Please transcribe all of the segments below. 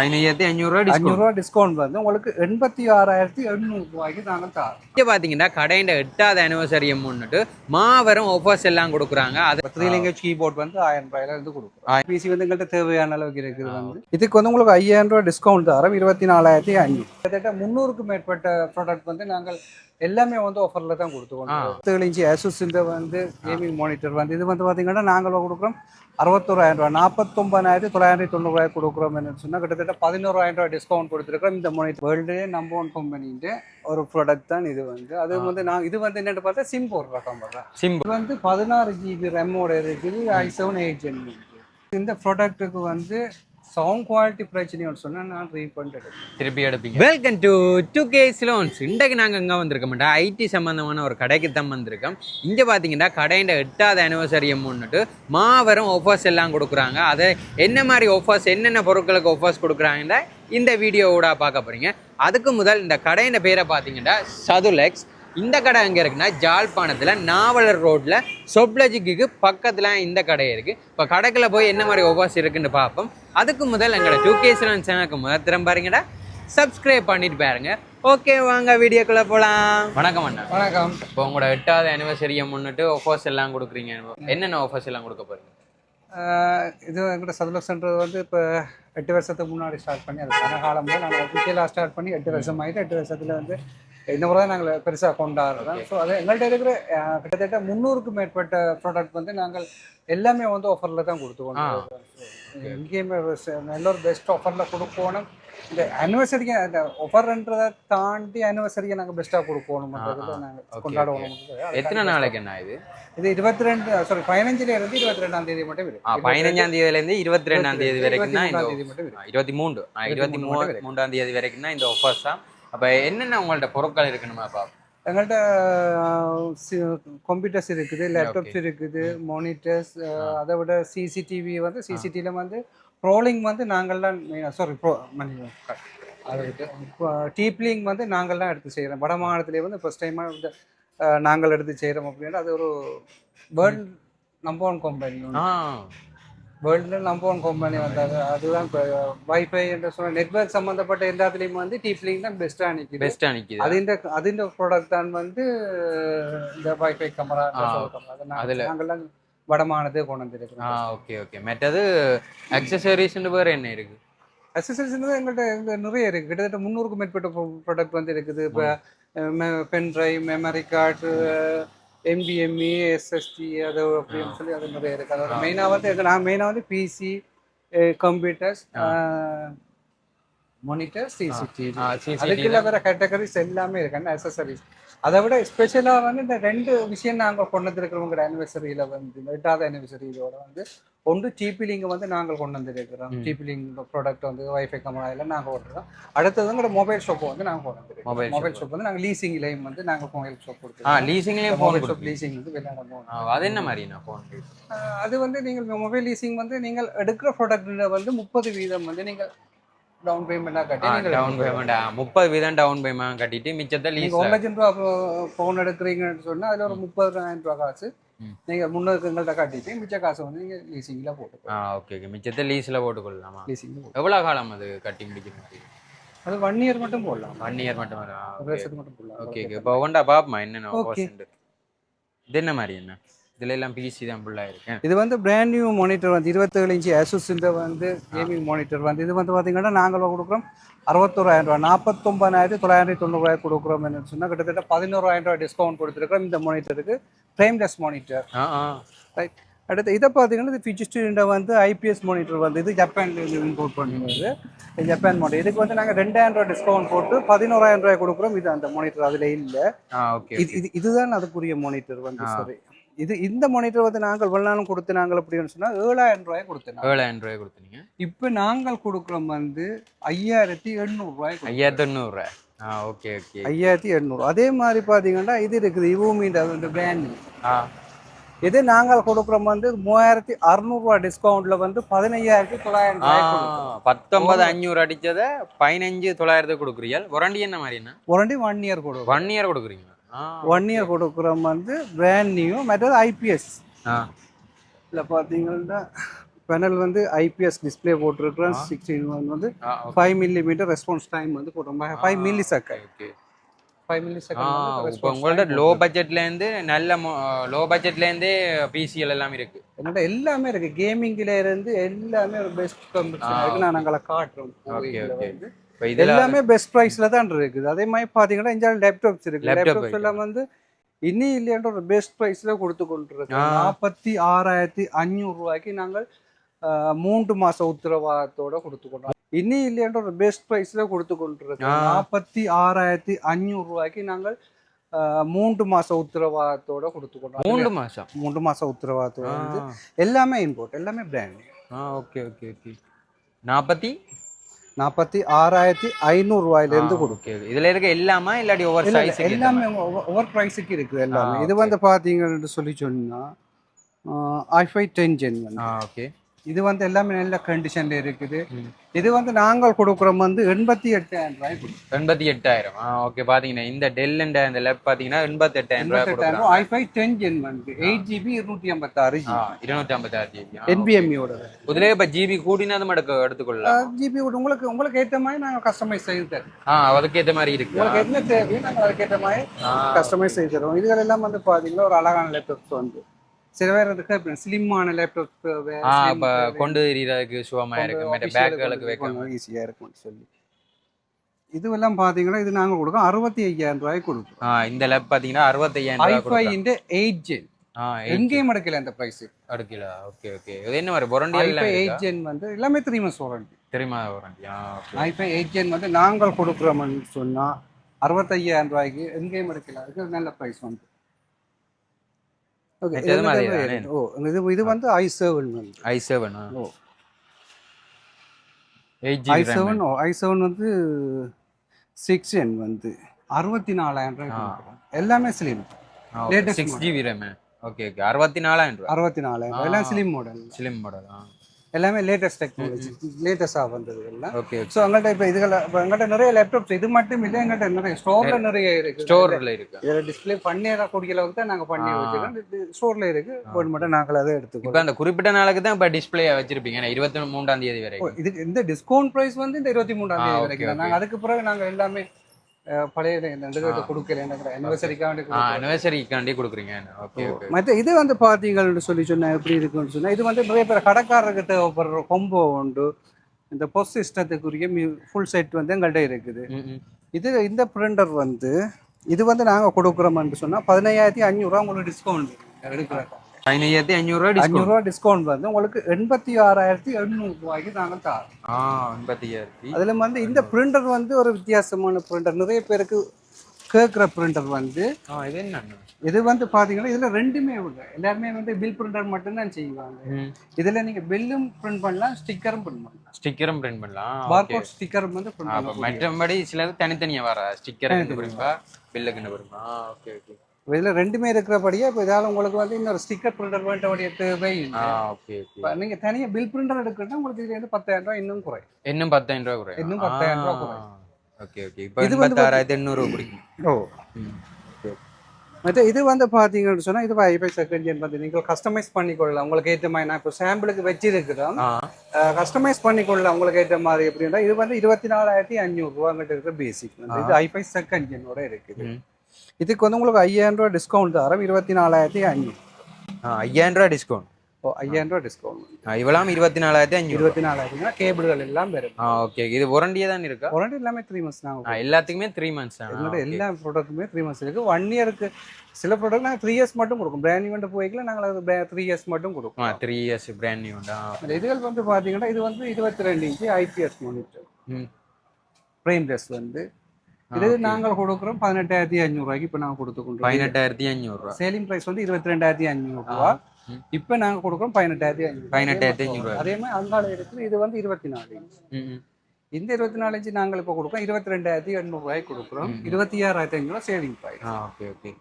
அஞ்சூறுரூவா discount வந்து உங்களுக்கு எண்பத்தி ஆறாயிரத்தி எண்ணூறு ரூபாய்க்கு நாங்கள் தரோம். இங்கே பார்த்தீங்கன்னா கடையின் எட்டாவது அனிவர்சரியை முன்னிட்டு மாபெரும் ஆஃபர்ஸ் எல்லாம் கொடுக்குறாங்க. அது த்ரீ லேங்குவேஜ் கீபோர்ட் வந்து ஆயிரம் ரூபாயில இருந்து கொடுக்குறோம். பிசி வந்து எங்கள்கிட்ட தேவையான அளவுக்கு இருக்குது வந்து. இதுக்கு வந்து உங்களுக்கு ஐயாயிரம் ரூபாய் டிஸ்கவுண்ட் தரோம். இருபத்தி நாலாயிரத்தி கிட்டத்தட்ட முந்நூறுக்கும் மேற்பட்ட ப்ராடக்ட் வந்து நாங்கள் எல்லாமே வந்து ஆஃபரில் தான் கொடுத்துருவோம் பத்து இன்ச்சு ASUS இந்த வந்து கேமிங் மானிட்டர் வந்து இது வந்து பார்த்தீங்கன்னா நாங்கள் கொடுக்குறோம். அறுபத்தோராயிரம் ரூபாய் நாற்பத்தொம்பதாயிரத்தி தொள்ளாயிரத்தி தொண்ணூறுபாய் கொடுக்குறோம் சொன்னால் கிட்டத்தட்ட பதினோராயிரம் ரூபாய் டிஸ்கவுண்ட் கொடுத்துருக்கோம் இந்த மானிட்டர் வேர்ல்டு நம்பர் ஒன் கம்பெனின்ட்டு ஒரு ப்ராடக்ட் தான் இது வந்து. அது வந்து நான் இது வந்து என்னென்னு பார்த்தா சிம் போடுற கம்பெனி இது வந்து பதினாறு ஜிபி ரெமோட இருக்குது ஐ செவன் எயிட் ஜென் இந்த ப்ராடக்ட்டுக்கு வந்து சவுண்ட் குவாலிட்டி பிரச்சனைன்னு சொன்னால் நான் ரீஃபண்ட் எடுப்பேன். திருப்பி எடுப்பீங்க. Welcome to two K's loans இன்றைக்கு நாங்கள் எங்கே வந்திருக்க மாட்டோம். ஐடி சம்மந்தமான ஒரு கடைக்கு தான் வந்திருக்கோம். இங்கே பார்த்தீங்கன்னா கடையின் எட்டாவது அனிவர்சரியை முன்னிட்டு மாபெரும் ஆஃபர்ஸ் எல்லாம் கொடுக்குறாங்க. அதை என்ன மாதிரி ஆஃபர்ஸ் என்னென்ன பொருட்களுக்கு ஆஃபர்ஸ் கொடுக்குறாங்கன்ற இந்த வீடியோவோட பார்க்க போகிறீங்க அதுக்கு முதல் இந்த கடையின் பேரை பார்த்தீங்கன்னா சதுலெக்ஸ் இந்த கடை எங்கே இருக்குன்னா ஜாழ்ப்பாணத்தில் நாவலர் ரோட்டில் சொப்லஜிக்கு பக்கத்தில் இந்த கடை இருக்குது இப்போ கடைக்குள்ள போய் என்ன மாதிரி ஆஃபர்ஸ் இருக்குன்னு பார்ப்போம். அதுக்கு முதல் எங்களோட டூ கேஸ்லன் சேனலுக்கு முதல் திரும்ப பாருங்கடா. சப்ஸ்கிரைப் பண்ணிட்டு பாருங்க. ஓகே வாங்க வீடியோக்குள்ளே போகலாம் வணக்கம் அண்ணா. வணக்கம். இப்போ உங்களோட எட்டாவது அனிவர்சரியை முன்னிட்டு ஆஃபர்ஸ் எல்லாம் கொடுக்குறீங்க. என்னென்ன ஆஃபர்ஸ் எல்லாம் கொடுக்க போறீங்க? இது எங்கிட்ட சதுலக் சென்டர் வந்து இப்போ எட்டு வருஷத்துக்கு முன்னாடி ஸ்டார்ட் பண்ணி அது பல காலமாக நாங்கள் அஃபிஷியலாக ஸ்டார்ட் பண்ணி எட்டு வருஷம் ஆகிட்டு எட்டு வருஷத்தில் வந்து இந்த முறை தான் நாங்கள் பெருசாக கொண்டாடுறோம் ஸோ அது எங்கள்கிட்ட இருக்கிற கிட்டத்தட்ட முந்நூறுக்கும் மேற்பட்ட ப்ராடக்ட் வந்து நாங்கள் எல்லாமே வந்து ஆஃபரில் தான் கொடுத்துக்கோம் எங்கேயுமே ஒரு ச- நல்ல ஒரு பெஸ்ட் ஆஃபரில் கொடுக்கணும். இந்த அனிவர்சரிக்கு அந்த ஆஃபர்ன்றதை தாண்டி அனிவர்சரியை நாங்கள் பெஸ்ட்டாக கொடுக்கணும் நாங்கள் கொண்டாடுவோம். எத்தனை நாளைக்கு என்ன இது? இது இருபத்தி ரெண்டு சாரி பதினஞ்சுல இருந்து இருபத்தி ரெண்டாம் தேதி மட்டும் இருக்கு. பதினஞ்சாம் தேதியிலேருந்து இருபத்தி ரெண்டாம் தேதி வரைக்கும் தான் இருபத்தி மூன்று இருபத்தி மூணு மூன்றாம் தேதி வரைக்கும் தான் இந்த ஆஃபர்ஸ் தான் அப்போ என்னென்ன உங்கள்ட்ட பொருட்கள் இருக்குன்னு பாப்போம் எங்கள்கிட்ட கம்ப்யூட்டர்ஸ் இருக்குது லேப்டாப்ஸ் இருக்குது மானிட்டர்ஸ் அதை விட சிசிடிவி வந்து சிசிடிவியில் வந்து ப்ரோலிங் வந்து நாங்கள் தான் சாரி ப்ரோ அது டீப்லிங் வந்து நாங்கள் தான் எடுத்து செய்கிறோம் வட மாநிலத்திலே வந்து ஃபஸ்ட் டைமாக வந்து நாங்கள் எடுத்து செய்கிறோம் அப்படின்னா அது ஒரு வேர்ல்ட் நம்பர் ஒன் கம்பெனி வேர்ல்டில் நம்பர் ஒன் கம்பெனி வந்தது அதுதான் வைஃபை என்று சொன்ன நெட்ஒர்க் சம்மந்தப்பட்ட எல்லாத்துலேயும் வந்து டீப்லிங் தான் பெஸ்ட்டாக நிற்கிது பெஸ்ட்டாக நிற்கிது அது இந்த ப்ராடக்ட் தான் வந்து இந்த வைஃபை கேமரா அதில் நாங்கள்லாம் வடமானது கொண்டு வந்துருக்கோம் ஆ ஓகே ஓகே மற்றது அக்சசரிஸ்னு வேறு என்ன இருக்குது அக்சசரிஸ் எங்கள்கிட்ட நிறைய இருக்குது கிட்டத்தட்ட முந்நூறுக்கும் மேற்பட்ட ப்ராடக்ட் வந்து இருக்குது. இப்போ பென் ட்ரைவ் மெமரி கார்டு எம்பிஎம்இ எஸ்எஸ்டி அது அப்படின்னு சொல்லி அது நிறைய இருக்கு. அதோட மெயினாக வந்து எங்க- நான் மெயினாக வந்து பிசி கம்ப்யூட்டர்ஸ் மானிட்டர் சிசிடிவி அதுக்குள்ள வேற கேட்டகரிஸ் எல்லாமே இருக்கு. அக்சசரிஸ் அதை விட ஸ்பெஷலாக வந்து இந்த ரெண்டு விஷயம் நாங்கள் கொண்டு வந்திருக்கிறவங்க ஆனிவர்சரியில் வந்து எட்டாவது ஆனிவர்சரியோட வந்து ஒன்று டிபிலிங் வந்து நாங்கள் கொண்டு வந்திருக்கிறோம். டிபிலிங் ப்ராடக்ட் வந்து வைஃபை கமலா எல்லாம் நாங்கள் ஓடுறோம் அடுத்தது எங்களோட மொபைல் ஷாப் வந்து நாங்கள் கொண்டு வந்திருக்கோம் Mobile மொபைல் ஷாப் வந்து நாங்கள் லீசிங்லேயும் வந்து நாங்கள் மொபைல் ஷாப் கொடுத்துருக்கோம் லீசிங்லேயும் மொபைல் ஷாப் லீசிங் வந்து விளையாட அது என்ன மாதிரிண்ணா ஃபோன் அது வந்து நீங்கள் மொபைல் லீசிங் வந்து நீங்கள் எடுக்கிற ப்ராடக்ட்ல வந்து முப்பது வீதம் வந்து நீங்கள் டவுன் பேமெண்ட்டாக கட்டி டவுன் பேமெண்ட் முப்பது வீதம் டவுன் பேமெண்ட் கட்டிட்டு மிச்சத்தை லீஸ் ஒரு லட்சம் ரூபா ஃபோன் எடுக்கிறீங்கன்னு சொன்னா அதுல ஒரு முப்பதாயிரம் ரூபா காசு. ம். நீங்க முன்னூறு எங்கள்கிட்ட காட்டிட்டு மிச்ச காசு வந்து நீங்க லீசிங்ல ஆ போட்டுக்கலாம் ஓகே ஓகே மிச்சத்தை லீஸில் போட்டுக்கொள்ளலாமா? போட்டு எவ்வளோ காலம் அது கட்டி முடிக்கணும் அது ஒன் இயர் மட்டும் போடலாம். ஒன் இயர் மட்டும் வருஷத்துக்கு மட்டும் போடலாம். ஓகே ஓகே இப்போ ஒண்டா பாப்பமா என்னென்ன இது என்ன மாதிரி என்ன? இதுல எல்லாம் பிசி தான் ஃபுல்லாக இருக்கு. இது வந்து பிராண்ட் நியூ மானிட்டர் வந்து இருபத்தேழு இன்ச்சு ASUS இந்த வந்து கேமிங் மானிட்டர் வந்து. இது வந்து பார்த்தீங்கன்னா நாங்கள் கொடுக்குறோம் அறுபத்தோராயிரம் ரூபாய் நாற்பத்தொம்பதாயிரத்தி தொள்ளாயிரத்தி தொண்ணூறுபாய் கொடுக்குறோம் சொன்னால் கிட்டத்தட்ட பதினோராயிரம் ரூபாய் டிஸ்கவுண்ட் கொடுத்துருக்கோம் இந்த மானிட்டருக்கு ஃப்ரேம்லெஸ் மானிட்டர் ரைட் அடுத்து இதை பார்த்தீங்கன்னா இது ஃபியூச்சர் வந்து ஐபிஎஸ் மானிட்டர் வந்து இது ஜப்பான்ல இம்போர்ட் பண்ணுறது ஜப்பான் மானிட்டர் இதுக்கு வந்து நாங்கள் ரெண்டாயிரம் ரூபாய் டிஸ்கவுண்ட் போட்டு பதினோராயிரம் ரூபாய் கொடுக்குறோம். இது அந்த மானிட்டர் அதில் இல்லை. இது இதுதான் அதுக்குரிய மானிட்டர் வந்து சரி இது இந்த மானிட்டர் வந்து நாங்கள் வெள்ளாலும் கொடுத்து நாங்கள் அப்படின்னு சொன்னால் ஏழாயிரம் ரூபாய் கொடுத்தோம் ஏழாயிரம் ரூபாய் கொடுத்தீங்க. இப்போ நாங்கள் கொடுக்குறோம் வந்து ஐயாயிரத்தி எண்ணூறுரூவாய் ஐயாயிரத்தி தொண்ணூறுரூவா ஆ ஓகே ஓகே ஐயாயிரத்தி எண்ணூறு. அதே மாதிரி பார்த்தீங்கன்னா இது இருக்குது இவோமின்ற அந்த பிராண்ட் ஆ. இது நாங்கள் கொடுக்குறோம் வந்து மூவாயிரத்தி அறுநூறுவா டிஸ்கவுண்ட்ல வந்து பதினையாயிரத்தி தொள்ளாயிரம். பத்தொன்பது அஞ்சூறு அடிச்சதை பதினஞ்சு தொள்ளாயிரத்துக்கு கொடுக்குறீங்க. வாரண்டி என்ன மாதிரி என்ன? ஒரண்டி ஒன் இயர் கொடுக்குறோம். ஒன் இயர் கொடுக்குறீங்க ஒன் இயர் கொடுக்குறோம் வந்து பிராண்ட் நியூ மற்றது ஐபிஎஸ் ஆ. இதில் பார்த்தீங்கன்னா பேனல் வந்து ஐபிஎஸ் டிஸ்ப்ளே போட்டிருக்கிறோம் சிக்ஸ்டீன் ஒன் வந்து ஃபைவ் மில்லிமீட்டர் ரெஸ்பான்ஸ் டைம் வந்து போட்டிருக்கோம் five millisecond okay five millisecond இப்போ உங்கள்ட்ட லோ பட்ஜெட்ல இருந்து நல்ல லோ பட்ஜெட்ல இருந்தே பிசிஎல் எல்லாம் இருக்கு. என்னோட எல்லாமே இருக்கு. கேமிங்ல இருந்து எல்லாமே ஒரு பெஸ்ட் கம்பெனி இருக்கு. நான் நாங்களை காட்டுறோம். ஓகே ஓகே எல்லாமே பெஸ்ட் ப்ரைஸ்ல தான் இருக்குது. அதே மாதிரி பாத்தீங்கன்னா இங்க லேப்டாப்ஸ் இருக்கு. Laptop laptops. எல்லாம் வந்து இனி இல்லையன்ற ஒரு பெஸ்ட் ப்ரைஸ்ல கொடுத்து கொண்டிருக்கோம். நாற்பத்தி ஆறாயிரத்தி அஞ்சூறு ரூபாய்க்கு நாங்கள் மூன்று மாச உத்தரவாதத்தோட கொடுத்து கொண்டோம். இனி இல்லையன்ற ஒரு பெஸ்ட் ப்ரைஸ்ல கொடுத்து கொண்டிருக்கோம். நாற்பத்தி ஆறாயிரத்தி அஞ்சூறு ரூபாய்க்கு நாங்கள் மூன்று மாச உத்தரவாதத்தோட கொடுத்து கொண்டோம். மூணு மாசம்? மூன்று மாச உத்தரவாதத்தோட எல்லாமே இம்போர்ட் எல்லாமே பிராண்ட் ஆ ஓகே ஓகே ஓகே நாற்பத்தி நாற்பத்தி ஆறாயிரத்தி ஐநூறு ரூபாயில இருந்து கொடுக்கும். ஓகே இதுல இருக்க எல்லாமா இல்லாட்டி ஒவ்வொரு சைஸ் எல்லாமே ஒவ்வொரு ப்ரைஸுக்கு இருக்குது எல்லாமே. இது. வந்து பாத்தீங்கன்னு சொல்லி சொன்னா ஐஃபை டென் ஜென் ஓகே இது வந்து எல்லாமே நல்ல கண்டிஷன்ல இருக்குது. இது வந்து நாங்கள் கொடுக்குறோம் வந்து எண்பத்தி எட்டாயிரம் ரூபாய் எண்பத்தி எட்டாயிரம். ஆ ஓகே பாத்தீங்கன்னா இந்த டெல் இந்த இந்த லேப் பாத்தீங்கன்னா எண்பத்தி எட்டாயிரம் ரூபாய் ஐஃபை டென் ஜென் வந்து எயிட் ஜிபி இருநூத்தி ஐம்பத்தாறு இருநூத்தி ஐம்பத்தாறு ஜிபி என்பிஎம்இயோட இதுல இப்ப ஜிபி கூடினதும் எடுக்க எடுத்துக்கொள்ளலாம். ஜிபி உங்களுக்கு உங்களுக்கு ஏற்ற மாதிரி நாங்கள் கஸ்டமைஸ் செய்து தரோம் ஆ அதுக்கேத்த மாதிரி இருக்கு. உங்களுக்கு என்ன தேவையோ நாங்கள் அதுக்கேற்ற மாதிரி ஆ. கஸ்டமைஸ் செய்து தருவோம். இதுகள் எல்லாம் வந்து பாத்தீங்கன்னா ஒரு அழகான லேப்டாப்ஸ் வந்து. சில பேர் இருக்கு ஸ்லிம்மான லேப்டாப்ஸ் ஆ இப்ப கொண்டு எறியறதுக்கு சுகமா இருக்கு பேக்குகளுக்கு வைக்கணும் ஈஸியாக இருக்கும்னு சொல்லி. இதுவெல்லாம் பார்த்தீங்கன்னா இது நாங்கள் கொடுக்கோம் அறுபத்தி ஐயாயிரம் ரூபாய்க்கு ஆ இந்த லேப் பாத்தீங்கன்னா அறுபத்தையாயிரம் ரூபாய் ஐஃபை. இன்ட்டு எயிட் ஜென் எங்கேயும் எடுக்கல அந்த ப்ரைஸ் அடுக்கல? Okay okay. இது என்ன மாதிரி பொரண்டி ஐஃபை எயிட்? ஜென் வந்து எல்லாமே த்ரீ மந்த்ஸ் வாரண்டி தெரியுமா warranty ah okay i five eight gen வந்து நாங்கள் கொடுக்குறோம்னு சொன்னால் அறுபத்தையாயிரம் ரூபாய்க்கு எங்கேயும் எடுக்கல அதுக்கு நல்ல ப்ரைஸ் வந்து. ஓகே இது மாதிரி தானே? ஓ இது இது வந்து ஐ செவன் வந்து. ஐ seven O. I seven i seven வந்து சிக்ஸ் என் வந்து. அறுபத்தி நாலாயிரம் ரூபாய். எல்லாமே slim latest six. GB RAM okay okay அறுபத்தி நாலாயிரம் ரூபாய். அறுபத்தி நாலாயிரம். எல்லாம் ஸ்லிம் மாடல் ஸ்லிம் மாடல் எல்லாமே லேட்டஸ்ட் டெக்னாலஜி லேட்டஸ்டாக வந்தது எல்லாம். ஓகே ஸோ எங்கள்கிட்ட இப்போ இதுகள் இப்போ எங்கள்கிட்ட நிறைய லேப்டாப்ஸ் இது மட்டும் இல்லை எங்கள்கிட்ட நிறைய ஸ்டோரில் நிறைய இருக்கு. ஸ்டோர்ல இருக்கு. இதில் டிஸ்பிளே பண்ணி கூடிய அளவுக்கு தான் நாங்கள் பண்ணி. வச்சுருக்கோம். ஸ்டோரில் இருக்கு. போன் மட்டும் நாங்கள் அதை இப்போ எடுத்துக்கோம் அந்த குறிப்பிட்ட நாளுக்கு தான் இப்போ டிஸ்பிளே வச்சிருப்பீங்க. இருபத்தி மூன்றாம் தேதி வரைக்கும். இது இந்த டிஸ்கவுண்ட் ப்ரைஸ் வந்து இந்த இருபத்தி ஆ, தேதி வரைக்கும். நாங்கள் அதுக்கு பிறகு நாங்கள் எல்லாமே பழைய ரெண்டு ஆ. கொடுக்குறோம். அனிவர்சரிக்காண்டி கொடுக்குறீங்க. மற்ற இது வந்து பார்த்தீங்கன்னு சொல்லி சொன்னா எப்படி இருக்குன்னு சொன்னா இது வந்து நிறைய பேர் கடைக்காரருக்கு தேவைப்படுற கொம்போ உண்டு. இந்த பொஸ் சிஸ்டத்துக்குரிய ஃபுல் செட் வந்து எங்கள்கிட்ட இருக்குது. இது இந்த பிரிண்டர் வந்து இது வந்து நாங்கள் கொடுக்குறோம்னு சொன்னால் பதினையாயிரத்தி அஞ்சூறுரூவா உங்களுக்கு டிஸ்கவுண்ட் எடுக்கிறோம் பதினையாயிரத்தி அஞ்சூறுரூவா அஞ்சூறுரூவா டிஸ்கவுண்ட் வந்து உங்களுக்கு எண்பத்தி ஆறாயிரத்தி எண்ணூறு ரூபாய்க்கு நாங்கள் தரோம். ஆ எண்பத்தி அதில் வந்து இந்த பிரிண்டர் வந்து ஒரு வித்தியாசமான பிரிண்டர் நிறைய பேருக்கு கேட்குற பிரிண்டர் வந்து இது என்ன இது வந்து பார்த்தீங்கன்னா இதில் ரெண்டுமே உண்டு. எல்லாருமே வந்து பில் பிரிண்டர் மட்டும்தான் செய்வாங்க. இதில் நீங்கள் பில்லும் பிரிண்ட் பண்ணலாம் ஸ்டிக்கரும் பிரிண்ட் பண்ணலாம். ஸ்டிக்கரும் பிரிண்ட் பண்ணலாம். பார்கோட் ஸ்டிக்கரும் வந்து பிரிண்ட் அப்போ பண்ணலாம் மற்றபடி சிலது தனித்தனியா வர ஸ்டிக்கர் பிரிப்பா பில்லுக்குன்னு பிரிப்பா ஓகே ஓகே இதில் ரெண்டுமே இருக்கிறபடியே இப்போ இதால் உங்களுக்கு வந்து இன்னொரு ஸ்டிக்கர் பிரிண்டர் வேண்டிய தேவை இல்லை. நீங்கள் தனியாக பில் பிரிண்டர் எடுக்கணும்னா உங்களுக்கு இதுல இருந்து பத்தாயிரம் ரூபாய் இன்னும் குறையும். இன்னும் பத்தாயிரம் ரூபா குறையும். இன்னும் பத்தாயிரம் ரூபா குறையும். ஓகே ஓகே இப்போ இது வந்து எண்பத்தாறாயிரத்தி எண்ணூறு பிடிக்கும் ஓ. மற்ற இது வந்து பார்த்தீங்கன்னு சொன்னால் இது ஐபை செகண்ட் ஜென் வந்து நீங்கள் கஸ்டமைஸ் பண்ணிக்கொள்ளலாம். உங்களுக்கு ஏற்ற மாதிரி நான் இப்போ சாம்பிளுக்கு வச்சிருக்கிறோம். கஸ்டமைஸ் பண்ணிக்கொள்ளலாம். உங்களுக்கு ஏற்ற மாதிரி எப்படின்னா இது வந்து இருபத்தி நாலாயிரத்தி அஞ்சூறுரூவாங்கிட்ட இருக்கிற பேசிக் இது ஐபை செகண்ட் ஜென்னோட இருக்குது. இதுக்கு வந்து உங்களுக்கு ஐயாயிரம் ரூபா டிஸ்கவுண்ட் தரோம் இருபத்தி நாலாயிரத்தி ஆ ஐயாயிரம் ரூபா டிஸ்கவுண்ட் ஓ ஐயாயிரம் ரூபா டிஸ்கவுண்ட் இவ்வளவு இருபத்தி நாலாயிரத்தி அஞ்சூறு இருபத்தி நாலாயிரம்னா கேபிள்கள் எல்லாம் வரும். ஓகே இது வாரண்டியே தான் இருக்கா? வாரண்டி எல்லாமே த்ரீ மந்த்ஸ் நாங்கள் எல்லாத்துக்குமே த்ரீ மந்த்ஸ் தான். எல்லா ப்ராடக்ட்டுமே த்ரீ மந்த்ஸ் இருக்குது ஒன் இயருக்கு சில ப்ராடக்ட் நாங்கள் த்ரீ இயர்ஸ் மட்டும் கொடுக்கும். பிராண்ட் ஈவெண்ட் போய்க்கல நாங்கள் அது த்ரீ இயர்ஸ் மட்டும் கொடுக்கும். த்ரீ இயர்ஸ் பிராண்ட் நியூ தான். இதுகள் வந்து பார்த்தீங்கன்னா இது வந்து இருபத்தி ரெண்டு இன்ச்சு ஐபிஎஸ் மானிட்டர் ம். ஃப்ரேம் ரெஸ் வந்து இது நாங்கள் கொடுக்குறோம் பதினெட்டாயிரத்தி அஞ்சூறுரூவாய்க்கு இப்போ நாங்கள் கொடுத்து கொண்டு பதினெட்டாயிரத்தி அஞ்சூறுரூவா சேலிங் ப்ரைஸ் வந்து இருபத்தி ரெண்டாயிரத்தி அஞ்சூறுரூவா ம். இப்போ நாங்கள் கொடுக்குறோம் பதினெட்டாயிரத்தி அஞ்சூறு பதினெட்டாயிரத்தி அஞ்சூறுவா அதே மாதிரி அங்காள இருக்குது இது வந்து இருபத்தி நாலு. இந்த இருபத்தி நாலு இன்ச்சு நாங்கள் இப்போ கொடுக்குறோம். இருபத்தி ரெண்டாயிரத்தி எண்ணூறுவாய்க்கு கொடுக்குறோம். இருபத்தி ஆறாயிரத்தி ஐநூறுவா சேலிங் ப்ரைஸ் ஓகே ஓகே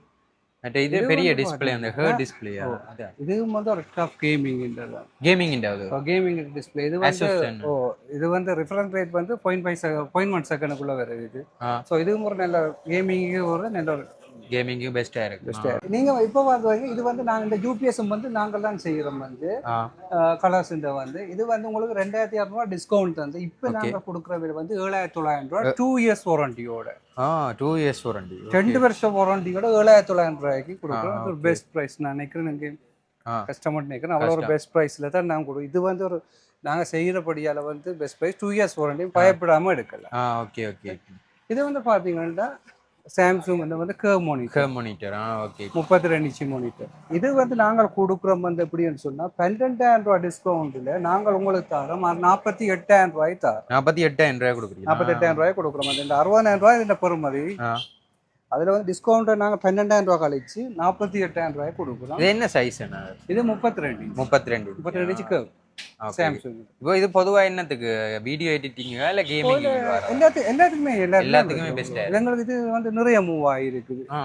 இது இது பெரிய டிஸ்பிளே அந்த ஹேர் டிஸ்பிளே அதான் இதுவும் வந்து ஒரு டஃப் கேமிங்ன்றது கேமிங் இண்டாவது கேமிங் டிஸ்பிளே இது வந்து? ஓ இது வந்து ரிஃபரன்ஸ் ரேட் வந்து பாயிண்ட் ஃபைவ் பாயிண்ட் ஒன் செகண்டுக்குள்ளே வருது இது. ஸோ இதுவும் ஒரு நல்ல கேமிங்கு ஒரு நல்ல ஒரு கேமிங்கும் பெஸ்ட்டாக இருக்கு பெஸ்ட்டாக நீங்கள் இப்போ வந்து இது வந்து நாங்கள் இந்த யூபிஎஸ் வந்து நாங்கள் தான் செய்கிறோம் வந்து. கலர்ஸ் இந்த வந்து. இது வந்து உங்களுக்கு ரெண்டாயிரத்தி இரநூறுவா டிஸ்கவுண்ட் வந்து இப்போ நாங்கள் கொடுக்குற விலை வந்து ஏழாயிரத்தி தொள்ளாயிரம் ரூபா டூ இயர்ஸ் வாரண்டியோட ஆ டூ இயர்ஸ் வாரண்டி ரெண்டு வருஷம் வாரண்டியோட ஏழாயிரத்தி தொள்ளாயிரம் ரூபாய்க்கு கொடுக்குறோம். ஒரு பெஸ்ட் ப்ரைஸ் நான் நினைக்கிறேன் நீங்கள் கஸ்டமர் நினைக்கிறேன். அவ்வளோ ஒரு பெஸ்ட் ப்ரைஸில் தான் நாங்கள் கொடுக்கும் இது வந்து ஒரு நாங்கள் செய்கிறபடியால் வந்து பெஸ்ட் ப்ரைஸ் டூ இயர்ஸ் வாரண்டியும் பயப்படாமல் எடுக்கலாம். ஓகே ஓகே இது வந்து பார்த்தீங்கன்னா சாம்சங் வந்து வந்து care monitor K monitor okay முப்பத்தி ரெண்டு இன்ச்சு மோனிட்டர் இது வந்து நாங்கள் கொடுக்குறோம் வந்து எப்படின்னு சொன்னால் பன்னெண்டாயிரம் ரூபாய் டிஸ்கவுண்ட்டில் நாங்கள் உங்களுக்கு தரோம் நாற்பத்தி எட்டாயிரம் ரூபாய் தரோம். நாற்பத்தி எட்டாயிரம் ரூபாய் கொடுக்குறீங்க நாற்பத்தி எட்டாயிரம் ரூபாய் கொடுக்குறோம். அந்த இந்த அறுபதாயிரம் ரூபாய் இந்த பெறுமதி. ஆ. அதில் வந்து டிஸ்கவுண்ட்டை நாங்கள் பன்னெண்டாயிரம் ரூபாய் கழிச்சு நாற்பத்தி எட்டாயிரம் ரூபாய் கொடுக்குறோம். இது என்ன சைஸ் என்ன இது முப்பத்தி ரெண்டு முப்பத்தி ரெண்டு முப்பத்தி ரெண்டு கேவ் சாம்சங் இப்போ இது பொதுவா என்னத்துக்கு? வீடியோ எடிட்டிங்கா இல்ல கேமிங் எல்லாத்துக்கும் எல்லாத்துக்குமே எல்லாத்துக்குமே ஆ? எங்களுக்கு இது வந்து நிறைய மூவ் ஆகிருக்குது ஆ.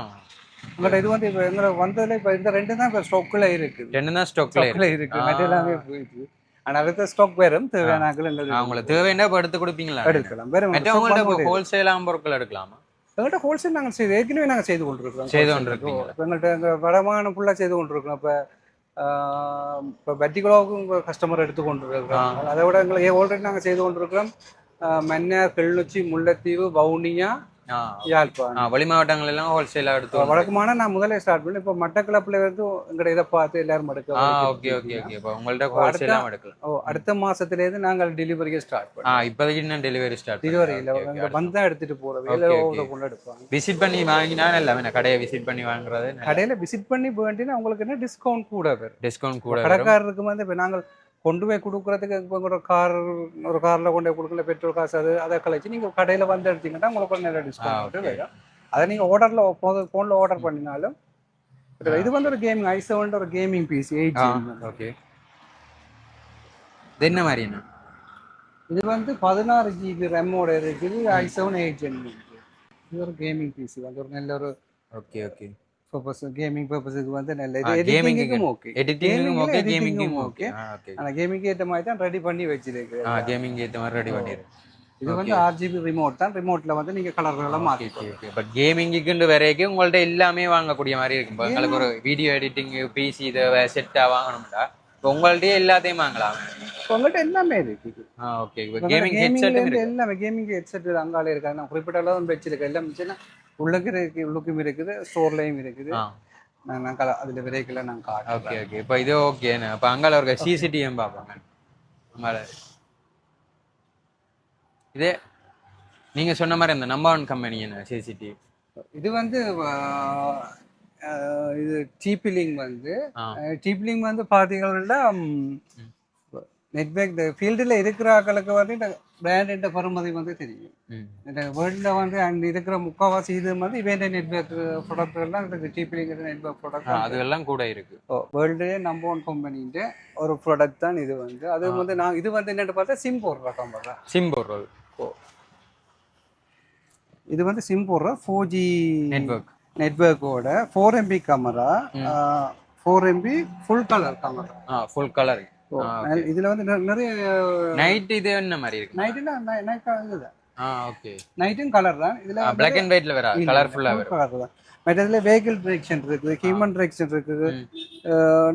எங்கள்கிட்ட இது வந்து இப்போ எங்களை வந்ததில் இப்போ இந்த ரெண்டு தான் இப்போ ஸ்டாக்கில் இருக்குது. ரெண்டு தான் ஸ்டாக்ல இருக்கு. மற்ற எல்லாமே போயிடுது ஆனால் அடுத்த ஸ்டாக் வேறும் தேவையான ஆட்கள் ஆ, எங்களுக்கு தேவைன்னா இப்போ எடுத்து கொடுப்பீங்களா? எடுக்கலாம். வேறு மற்றவங்கள்ட்ட இப்போ ஹோல்சேலாம் பொருட்கள் எடுக்கலாமா? எங்கள்கிட்ட ஹோல்சேல் நாங்கள் செய்து ஏற்கனவே நாங்கள் செய்து கொண்டிருக்கிறோம். செய்து கொண்டிருக்கீங்களா? இப்போ எங்கள்கிட்ட எங்கள் வடமாகாணம் ஃபுல்லாக செய்து கொண்டிருக்கிறோம். இப்போ இப்போ பட்டிகுலாவுக்கும் கஸ்டமர் எடுத்து கொண்டிருக்கிறோம் அதை விட எங்களை ஆல்ரெடி நாங்கள் செய்து கொண்டிருக்கிறோம். மன்னார் கிளிநொச்சி முல்லைத்தீவு வவுனியா யாழ்ப்பாணம் ஆ வெளி மாவட்டங்கள் எல்லாம் ஹோல்சேலா எடுத்து வழக்கமான நான் முதல்ல ஸ்டார்ட் பண்ணேன். இப்போ மட்டக்களப்பில் வந்து எங்கள்கிட்ட இதை பார்த்து எல்லாரும் ஆ எடுக்க ஓகே ஓகே ஓகே இப்போ உங்கள்ட்ட ஹோல்சேலாம் எடுக்கலாம் ஓ அடுத்த மாசத்துலேருந்து நாங்கள் டெலிவரியை ஸ்டார்ட் ஆ பண்ணோம் இப்போதைக்கு இன்னும் டெலிவரி ஸ்டார்ட் டெலிவரி இல்லை. அங்கே வந்தால் எடுத்துட்டு போகிறது இல்லை. ஓட கொண்டு எடுப்பாங்க. விசிட் பண்ணி வாங்கினா எல்லாமே நான் கடையை விசிட் பண்ணி வாங்குறது கடையில் விசிட் பண்ணி வேண்டினா உங்களுக்கு என்ன டிஸ்கவுண்ட் கூட வரும். டிஸ்கவுண்ட் கூட கடைக்காரருக்கு வந்து இப்போ நாங்கள் கொண்டு போய் கொடுக்குறதுக்கு இப்போ ஒரு கார் ஒரு காரில் கொண்டு போய் கொடுக்கல பெட்ரோல் காசு அது அதை கழிச்சு நீங்கள் கடையில் வந்து எடுத்தீங்கன்னா உங்களுக்கு ஒரு நல்ல டிஸ்கவுண்ட். வரும் அதை நீங்கள் ஆர்டரில் ஃபோனில் ஆர்டர் பண்ணினாலும் இது வந்து ஒரு கேமிங் ஐ செவன் ஒரு கேமிங் பிசி எயிட் ஓகே இது என்ன மாதிரி என்ன? இது வந்து பதினாறு ஜிபி ரெம்மோட இருக்குது ஐ செவன் எயிட் ஜென் இது ஒரு கேமிங் பிசி வந்து ஒரு நல்ல ஒரு ஓகே ஓகே பர்பஸ் கேமிங் பர்பஸுக்கு வந்து நல்ல எடிட்டிங்கும் ஓகே எடிட்டிங்கும் ஓகே கேமிங்கும் ஓகே ஆனால் கேமிங்க்கு ஏற்ற மாதிரி தான் ரெடி பண்ணி வச்சிருக்கு ஆ கேமிங் ஏற்ற மாதிரி ரெடி பண்ணிடுறேன் இது வந்து ஆர்ஜிபி ரிமோட் தான். ரிமோட்ல வந்து நீங்க கலர்களெல்லாம் ஓகே மாத்திக்கலாம் பட் கேமிங்குக்குண்டு வரைக்கும் உங்கள்ட்ட எல்லாமே வாங்கக்கூடிய மாதிரி இருக்கும். உங்களுக்கு ஒரு வீடியோ எடிட்டிங் பிசி இதை செட்டாக வாங்கணும்டா இப்போ உங்கள்ட்டயே எல்லாத்தையும் வாங்கலாம். உங்கள்கிட்ட எல்லாமே இருக்குது ஆ ஓகே கேமிங் இருக்கு. எல்லாமே கேமிங் ஹெட்செட் அங்காலே இருக்காது நான் குறிப்பிட்ட அளவு வச்சிருக்கேன். எல்லாம் உள்ளுக்கு இருக்கு உள்ளுக்கும் இருக்குது ஸ்டோர்லயும் இருக்குது. நான் கல அதில் விரைக்கல நான் காட்டுறேன் ஓகே ஓகே. இப்போ இது ஓகேண்ணே இப்போ அங்கால ஒரு சிசிடிஎம் பார்ப்பாங்க அங்கால. இதே நீங்க சொன்ன மாதிரி அந்த நம்பர் ஒன் கம்பெனி என்ன? சிசிடிவி இது வந்து இது டீப்பிலிங் வந்து டீப்பிலிங் வந்து பார்த்தீங்கன்னா நெட்ஒர்க் ஃபீல்டில் இருக்கிற ஆட்களுக்கு வந்து இந்த பிராண்ட் பருமதி வந்து தெரியும். இந்த வேர்ல்டில் வந்து அங்கே இருக்கிற முக்கால்வாசி இது வந்து இவன் நெட்ஒர்க் ப்ராடக்ட்லாம் இருக்குது நெட்ஒர்க் ஆ, ப்ராடக்ட் அதுவெல்லாம் கூட இருக்கு. வேர்ல்டே நம்பர் ஒன் கம்பெனின்ட்டு ஒரு ப்ராடக்ட் தான் இது வந்து. அது வந்து நான் இது வந்து என்னென்னு பார்த்தா சிம் போடுற கம்பெனி சிம் போடுறது. இது வந்து சிம் போடுற four G network நெட்ஒர்க்கோட four MP camera four MP full colour camera ஆ ஃபுல் கலர் இதில் வந்து நிற- நிறைய நைட் இது என்ன மாதிரி இருக்கு? நைட்டுனா நைட் இதுதான் ஆ ஓகே நைட்டும் கலர் தான். இதில் பிளாக் அண்ட் ஒயிட்ல வேற கலர்ஃபுல்லா வரும். கலர் தான். மற்ற வேகிள் டிரெக்ஷன் இருக்குது ஹியூமன் டிரெக்ஷன் இருக்குது.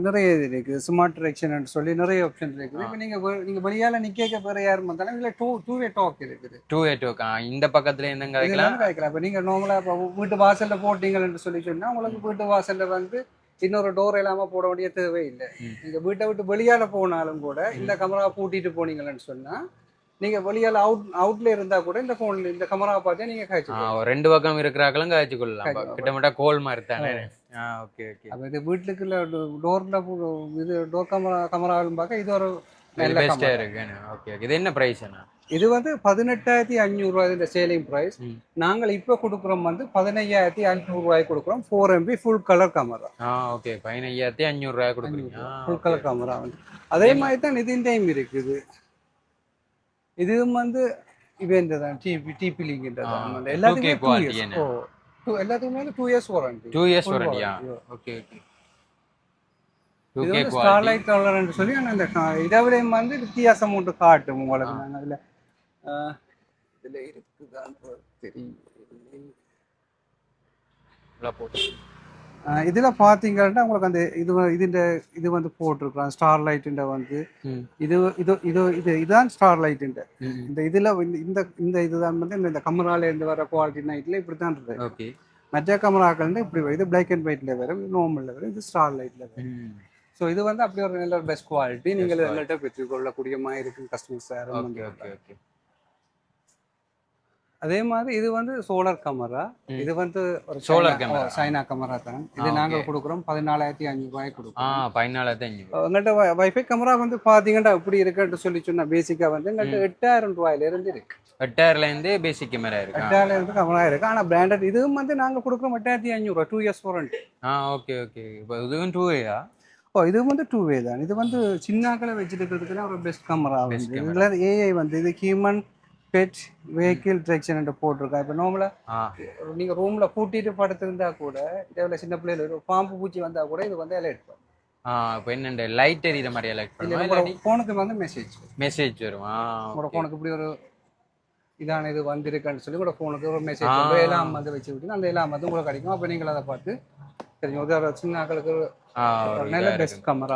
நிறைய இது இருக்குது. ஸ்மார்ட் டிரெக்ஷன் சொல்லி நிறைய ஆப்ஷன் இருக்குது. இப்போ நீங்கள் நீங்கள் வெளியால் நிற்க வேறு யாரும் வந்தாலும் இதில் டூ டூ வே டாக் இருக்குது. டூ எயிட் ஓகே இந்த பக்கத்துல வைக்கலாம் இதெல்லாம் கிடைக்கலாம் இப்போ நீங்கள் நார்மலாக இப்போ வீட்டு வாசலில் போட்டீங்கன்னு சொல்லி சொன்னால் உங்களுக்கு வீட்டு வாசலில் வந்து இன்னொரு டோர் இல்லாமல் போட வேண்டிய தேவையில்லை ம். நீங்கள் வீட்டை விட்டு வெளியால் போனாலும் கூட இந்த கேமரா பூட்டிட்டு போனீங்கன்னு சொன்னால் நீங்கள் வெளியால் அவுட் அவுட்ல இருந்தால் கூட இந்த ஃபோன் இந்த கேமராவை பார்த்தே நீங்கள் ஆ, காய்ச்சி ரெண்டு பக்கம் இருக்கிறாங்களும் காய்ச்சி கொள்ளலாம். கிட்டத்தட்ட கோல் மாதிரி தானே? Okay okay. அப்போ இது வீட்டுக்குள்ள டோரில் இது டோர் கேமரா கேமராவும் பார்க்க இது ஒரு பெஸ்டா. இருக்கு ஓகே ஓகே இது என்ன பிரைஸ் என்ன இது வந்து பதினெட்டாயிரத்தி அஞ்சூறுரூவா இந்த சேலிங் ப்ரைஸ். நாங்கள் இப்போ கொடுக்குறோம் வந்து பதினையாயிரத்தி அஞ்சூறுரூவாய்க்கு கொடுக்குறோம். Four MP full colour camera ஆ ஓகே பதினையாயிரத்தி அஞ்சூறு ரூபாய் கொடுக்குறீங்க ஃபுல் கலர் கேமரா வந்து. அதே மாதிரி தான் இதுவும் டைம் இருக்குது. இதுவும் வந்து இவன் தான் டிபி டிபி லிங்க் ஆ, தான். 2K எல்லாத்துக்குமே எல்லாத்துக்குமே two years warranty two years வாரண்டியா okay okay இது வந்து ஸ்டார்லைட் கலர்னு சொல்லி ஆனால் அந்த கா- இதை விட வந்து வித்தியாசம் ஒன்று காட்டும் உங்களுக்கு. நாங்கள் அதில் இதில் இருக்குதான் தெரியும் இதுல பாத்தீங்கன்னா உங்களுக்கு அந்த இது இதுன்ற இது வந்து போட்டிருக்கிறோம் ஸ்டார் லைட்டுன்ற வந்து. இது இது இது இது இதுதான் ஸ்டார் லைட்டுன்ற ம். இந்த இதுல இந்த இந்த இதுதான் வந்து இந்த- இந்த கமரால இருந்து வர குவாலிட்டி நைட்ல இப்படி தான் இருக்கு ஓகே மற்ற கமராக்கள் இப்படி இது பிளாக் அண்ட் ஒயிட்ல வரும் நார்மல்ல வரும் இது ஸ்டார் லைட்ல வரும். ஸோ இது வந்து அப்படி ஒரு நல்ல பெஸ்ட் குவாலிட்டி நீங்கள். எங்கள்கிட்ட பெற்றுக்கொள்ளக்கூடிய மாதிரி இருக்கும் கஸ்டமர்ஸ் ஓகே ஓகே ஓகே அதே மாதிரி இது வந்து சோலார் கேமரா. இது வந்து ஒரு camera. ஓ, சைனா கேமரா தான். இது okay. கொடுக்குறோம். பதினாலாயிரத்தி அஞ்சூறு ரூபாய் ஆ கொடுக்குறோம் பதினாலாயிரத்தி அஞ்சு எங்கள்கிட்ட வைஃபை கேமரா வந்து பார்த்தீங்கன்னா எப்படி இருக்குன்னு சொல்லி சொன்னா பேசிக்காக வந்து எங்கள்கிட்ட எட்டாயிரம் ரூபாயில இருந்து இருக்கு. எட்டாயிரம்ல இருந்து பேசிக் கேமரா இருக்கா. எட்டாயிரம் இருந்து கேமரா இருக்கு. ஆனால் பிராண்டட் இதுவும் வந்து நாங்கள் கொடுக்குறோம் எட்டாயிரத்தி அஞ்சூறுரூவா டூ இயர்ஸ் வாரண்டி ஆ ஓகே ஓகே இப்போ இதுவும் டூ ஏயா ஓ இது வந்து டூ வே தான். இது வந்து சின்னாக்களை வச்சுருக்கிறதுக்குன்னா ஒரு பெஸ்ட் கேமரா வந்து. இதில் ஏஐ வந்து இது ஹியூமன் பெட் வெஹிக்கிள் டிரெக்ஷன் போட்டிருக்கா. இப்போ நார்மலாக ஆ நீங்க ரூம்ல பூட்டிட்டு படுத்திருந்தா கூட இதே சின்ன பிள்ளைல ஒரு பாம்பு பூச்சி வந்தா கூட இது வந்து அலர்ட் பண்ணும். இப்போ என்னண்டு லைட் எரியுற மாதிரி லைட் இல்ல பண்ணுமா? உங்களோட இல்லாட்டி போனுக்கு வந்து மெசேஜ் மெசேஜ் வரும். உங்களோட okay. போனுக்கு இப்படி ஒரு இதான இது வந்திருக்குன்னு சொல்லி உங்களோட போனுக்கு ஒரு மெசேஜ் எல்லாம் வந்து வச்சு விட்டு அந்த எல்லாம் வந்து உங்களுக்கு கிடைக்கும் அப்ப நீங்கள் அதை பார்த்து தெரியும் ஒரு சின்ன ஆக்களுக்கு நல்ல பெஸ்ட். கேமரா.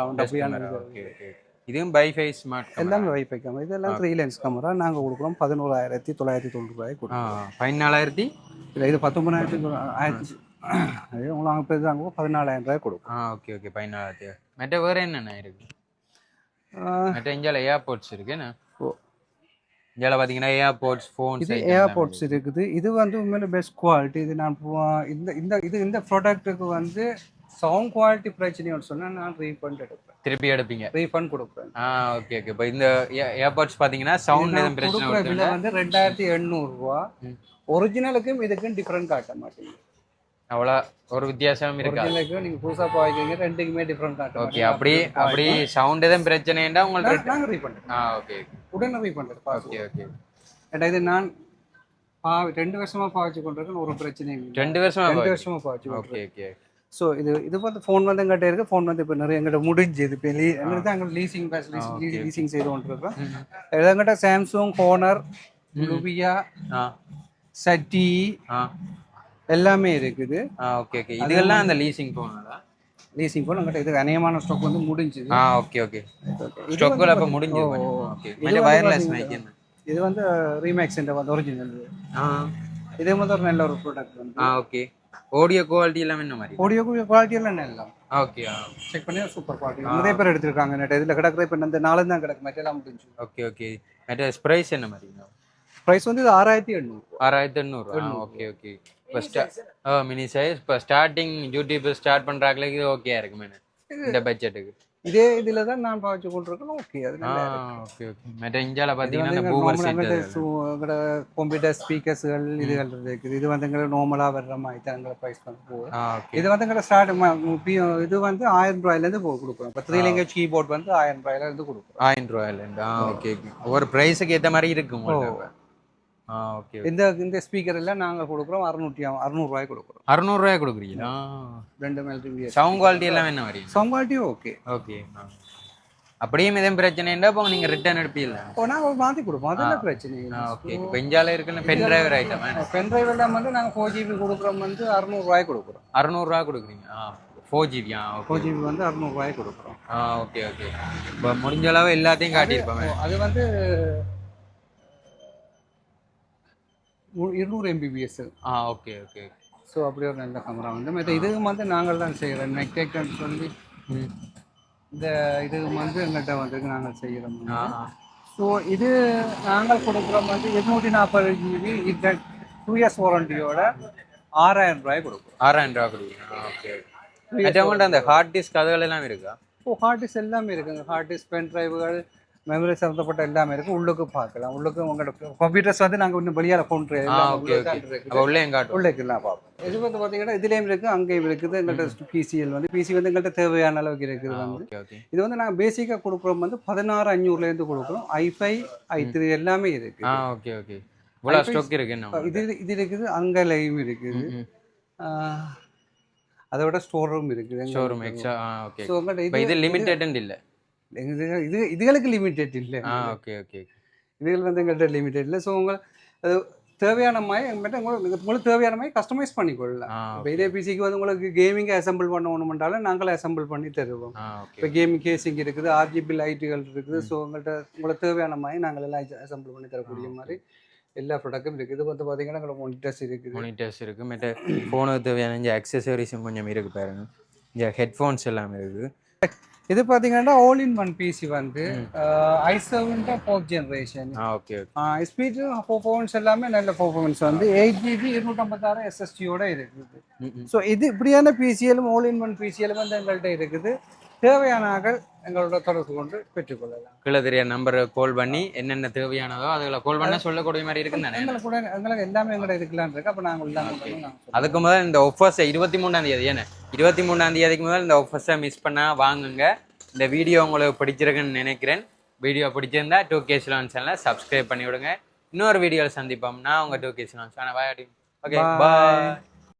இதுவும் ஸ்மார்ட் எல்லாமே வைஃபை கேமரா இதெல்லாம் த்ரீ லென்ஸ் கேமரா நாங்க கொடுக்குறோம் பதினோராயிரத்தி தொள்ளாயிரத்தி தொண்ணூறு ரூபாய் கொடுக்குறோம். பதினாலாயிரத்தி? இல்ல இது பத்தொன்பதாயிரத்தி ஆயிரத்தி அது உங்களுக்கு அங்கே போய் தாங்க பதினாலாயிரம் ரூபாய் கொடுக்கும் ஆ ஓகே ஓகே பதினாலாயிரத்தி. மற்ற வேற என்னென்ன இருக்கு? மற்ற இந்தியாவில் ஏர்போர்ட்ஸ் ஓ. இந்தியாவில் பார்த்தீங்கன்னா ஏர்போர்ட்ஸ் ஃபோன்ஸ் இது ஏர்போர்ட்ஸ் இருக்குது. இது வந்து உண்மையில பெஸ்ட் குவாலிட்டி இது நான் இந்த இந்த இது இந்த ப்ராடக்ட்டுக்கு வந்து சவுண்ட் குவாலிட்டி பிரச்சனைன்னு சொன்னால் நான் ரீஃபண்ட் எடுப்பேன். திருப்பி எடுப்பீங்க. ரீஃபண்ட் கொடுப்பேன். ஆ ஓகே ஓகே இப்போ இந்த ஏர்போர்ட்ஸ் பார்த்தீங்கன்னா சவுண்ட் எதுவும் பிரச்சனை விலை வந்து ரெண்டாயிரத்தி எண்ணூறுரூவா. ஒரிஜினலுக்கும் இதுக்கும் டிஃப்ரெண்ட் காட்ட மாட்டேங்குது அவ்வளோ ஒரு வித்தியாசம் இருக்கா நீங்கள் புதுசாக பாய்க்கிங்க ரெண்டுக்குமே டிஃப்ரெண்ட் காட்ட ஓகே அப்படி அப்படி சவுண்ட் எதுவும் பிரச்சனைண்டா உங்களுக்கு நாங்கள் ரீஃபண்ட் ஆ ஓகே உடனே ரீஃபண்ட் ஓகே ஓகே. ஏன்னா இது நான் ரெண்டு வருஷமா பாய்ச்சி கொண்டிருக்கேன் ஒரு பிரச்சனையும் இல்லை. ரெண்டு வருஷமா ரெண்டு வருஷமா பாய்ச்சி ஓகே ஓகே. ஸோ இது இது வந்து ஃபோன் வந்து எங்கிட்ட இருக்கு ஃபோன் வந்து இப்போ நிறைய எங்கிட்ட முடிஞ்சுது. இப்போ எங்கிட்ட தான் லீசிங் ஃபெசிலிட்டி லீசிங் செய்து கொண்டிருக்கோம் எங்கிட்ட சாம்சங் ஹோனர் லுபியா சட்டி எல்லாமே இருக்குது. Okay okay. இதெல்லாம் அந்த லீசிங் போனதா லீசிங் ஃபோன் எங்கிட்ட இது அநேகமான ஸ்டாக் வந்து முடிஞ்சுது. ஆ ஓகே ஓகே ஸ்டாக்குல அப்ப முடிஞ்சது ஓகே மற்ற வயர்லெஸ் மைக் இது வந்து ரீமேக்ஸ் வந்து ஒரிஜினல் ஆ. இதே வந்து ஒரு நல்ல ஒரு ப்ராடக்ட் வந்து. ஆ ஓகே ஆடியோ குவாலிட்டி எல்லாம் என்ன மாதிரி? ஆடியோ குவாலிட்டி எல்லாம் நல்லா ஓகே செக் பண்ணி சூப்பர் குவாலிட்டி நிறைய பேர் எடுத்திருக்காங்க நெட் இதில் கிடக்குற இப்போ இந்த நாலு தான் கிடக்கு. மெட்டெல்லாம் முடிஞ்சு. ஓகே ஓகே மற்ற ப்ரைஸ் என்ன மாதிரி? ப்ரைஸ் வந்து ஆறாயிரத்தி எண்ணூறு. ஆறாயிரத்தி எண்ணூறு ஓகே ஓகே இப்போ ஸ்டா ஓ மினி சைஸ் இப்போ ஸ்டார்டிங் யூடியூப் ஸ்டார்ட் பண்ணுறாங்களே இது ஓகே இருக்குமே இந்த பட்ஜெட்டுக்கு இதே இதில் தான் நான் பாய்ச்சி கொண்டிருக்கேன் ஓகே அது இருக்கு. ஓகே ஓகே மற்ற இந்தியாவில் பார்த்தீங்கன்னா கம்ப்யூட்டர் ஸ்பீக்கர்ஸ்கள் இதுகள் இருக்குது. இது வந்து எங்களுக்கு நார்மலாக வர்ற மாதிரி தான் எங்களை ப்ரைஸ் வந்து ஓகே இது வந்து எங்களை ஸ்டார்ட் இது வந்து ஆயிரம் ரூபாயிலேருந்து போ கொடுக்குறோம். இப்போ த்ரீ லேங்கேஜ் கீபோர்ட் வந்து ஆயிரம் ரூபாயிலேருந்து கொடுக்குறோம். ஆயிரம் ரூபாயிலேருந்து. ஓகே ஓகே ஒரு ப்ரைஸுக்கு ஏற்ற மாதிரி இருக்கு ஓகே இந்த இந்த ஸ்பீக்கர் எல்லாம் நாங்கள் கொடுக்குறோம். அறுநூற்றி அறுநூறுவாய் கொடுக்குறோம். அறுநூறுவாயா கொடுக்குறீங்களா? ரெண்டு மேல் சவுண்ட் குவாலிட்டி எல்லாம் என்ன மாதிரி? சவுண்ட் குவாலிட்டி ஓகே ஓகே அப்படியே எதுவும் பிரச்சனைண்டா இப்போ நீங்க ரிட்டர்ன் எடுப்பீல்ல இப்போ நாங்கள் மாற்றி கொடுப்போம். அதெல்லாம் பிரச்சனை இல்லை. ஓகே இப்போ இந்தியாவில் இருக்குன்னு pen driver item pen drive எல்லாம் வந்து நாங்கள் ஃபோர் ஜிபி கொடுக்குறோம் வந்து அறுநூறுவாய் கொடுக்குறோம். அறுநூறுவா கொடுக்குறீங்க. ஆ ஃபோர் ஜிபியா ஃபோர் ஜிபி வந்து அறுநூறுவாய் கொடுக்குறோம். ஆ ஓகே ஓகே இப்போ முடிஞ்ச அளவு எல்லாத்தையும் காட்டியிருப்பேன் அது வந்து இருநூறு எம்பிபிஎஸ் ஆ ஓகே ஓகே ஸோ அப்படி ஒரு நல்ல கேமரா வந்து மற்ற இதுவும் வந்து நாங்கள் தான் செய்கிறோம். நெக்டெக்ட்னு சொல்லி ம் இந்த இது வந்து எங்கள்கிட்ட வந்து நாங்கள் செய்கிறோம். ஸோ இது நாங்கள் கொடுக்குறோம் வந்து இருநூற்றி நாற்பது ஜிபி இந்த டூ இயர்ஸ் வாரண்டியோட ஆறாயிரம் ரூபாய் கொடுக்குறோம். ஆறாயிரம் ரூபா கொடுக்குறீங்க. ஓகே மற்றவங்கள்ட்ட அந்த ஹார்ட் டிஸ்க் அதுகள் எல்லாம் இருக்கா? இப்போ ஹார்ட் டிஸ்க் எல்லாமே இருக்குங்க. ஹார்ட் டிஸ்க் பென் டிரைவுகள் மெமரி சம்மந்தப்பட்ட எல்லாமே இருக்கு. உள்ளுக்கு பார்க்கலாம். உள்ளுக்கு உங்களோட கம்ப்யூட்டர்ஸ் வந்து நாங்கள் இன்னும் வெளியால் அப்போ உள்ளே காட்டும். உள்ளுக்கு எல்லாம் பார்ப்போம் இது வந்து பார்த்தீங்கன்னா இதுலேயும் இருக்குது அங்கேயும் இருக்குது. எங்கள்கிட்ட பிசிஎல் வந்து பிசி வந்து எங்கள்கிட்ட தேவையான அளவுக்கு இருக்குது வந்து. இது வந்து நாங்கள் பேசிக்காக கொடுக்குறோம் வந்து பதினாறு அஞ்சூறுலேருந்து கொடுக்குறோம். ஐஃபை ஐ த்ரீ எல்லாமே ஆ இருக்குது ஓகே ஓகே இவ்வளோ ஸ்டாக் இருக்கு என்ன இது இது இருக்குது அங்கலையும் இருக்குது. ஆஹ், அதை விட ஸ்டோர் ரூம் இருக்குது. ஷோரூம் எக்ஸ்ட்ரா ஆ ஓகே ஸோ இது லிமிட்டட் இல்லை. இது இது இதுகளுக்கு லிமிட்டட் இல்லை. ஓகே ஓகே இதுகள் வந்து எங்கள்கிட்ட லிமிட்டட் இல்லை. ஸோ உங்கள் அது தேவையான மாதிரி எங்கள்கிட்ட உங்களுக்கு உங்களுக்கு தேவையான மாதிரி கஸ்டமைஸ் பண்ணிக்கொள்ளலாம் ஆ இப்போ இதே பிசிக்கு வந்து உங்களுக்கு கேமிங்கை அசம்பிள் பண்ணணுமென்றாலும் நாங்களே அசம்பிள் பண்ணி தருவோம். இப்போ கேமிங் கேசிங் இருக்குது ஆர்ஜிபி லைட்டுகள் இருக்குது. ஸோ உங்கள்கிட்ட உங்களுக்கு தேவையான மாதிரி நாங்கள் எல்லாம் அசம்பிள் பண்ணி தரக்கூடிய மாதிரி எல்லா ப்ராடக்ட்டும் இருக்குது. இது வந்து பார்த்தீங்கன்னா உங்களுக்கு மானிட்டர்ஸ் இருக்குது. மானிட்டர்ஸ் இருக்கு மற்ற ஃபோனுக்கு தேவையான இந்த அக்சசரிஸும் கொஞ்சம் இருக்கு பாருங்க. இந்த ஹெட்ஃபோன்ஸ் எல்லாமே இருக்கு இது பார்த்தீங்கன்னா ஆல் இன் ஒன் பிசி வந்து I seven fourth generation okay speed performance எல்லாமே நல்ல பர்ஃபார்மன்ஸ் வந்து எயிட் ஜிபி இருநூற்றம்பத்தாறு எஸ்எஸ்டியோட இருக்குது. ஸோ இது இப்படியான பிசிஎலும் ஆல் இன் ஒன் பிசிஎலும் வந்து எங்கள்கிட்ட இருக்குது. தேவையான ஆட்கள் எங்களோட தொடர்பு கொண்டு பெற்றுக்கொள்ளலாம். கீழே தெரிய நம்பர் கால் பண்ணி என்னென்ன தேவையானதோ அதில் கால் பண்ண சொல்லக்கூடிய மாதிரி இருக்குன்னு எங்களுக்கு கூட எங்களுக்கு எல்லாமே எங்கள்கிட்ட இருக்கலாம்னு இருக்கு. அப்போ நாங்கள் எல்லாமே. அதுக்கு முதல் இந்த ஆஃபர்ஸை இருபத்தி மூணாம் தேதி ஏன்னா இருபத்தி மூணாம் தேதிக்கு முதல் இந்த ஆஃபர்ஸை மிஸ் பண்ணா வாங்குங்க. இந்த வீடியோ உங்களுக்கு பிடிச்சிருக்குன்னு நினைக்கிறேன். வீடியோ பிடிச்சிருந்தா டூ கே சிலான் சேனலை சப்ஸ்கிரைப் பண்ணி விடுங்க இன்னொரு வீடியோவில் சந்திப்போம். நான் உங்கள் டூ கே சிலான் சேனல் பாய் ஓகே. பாய்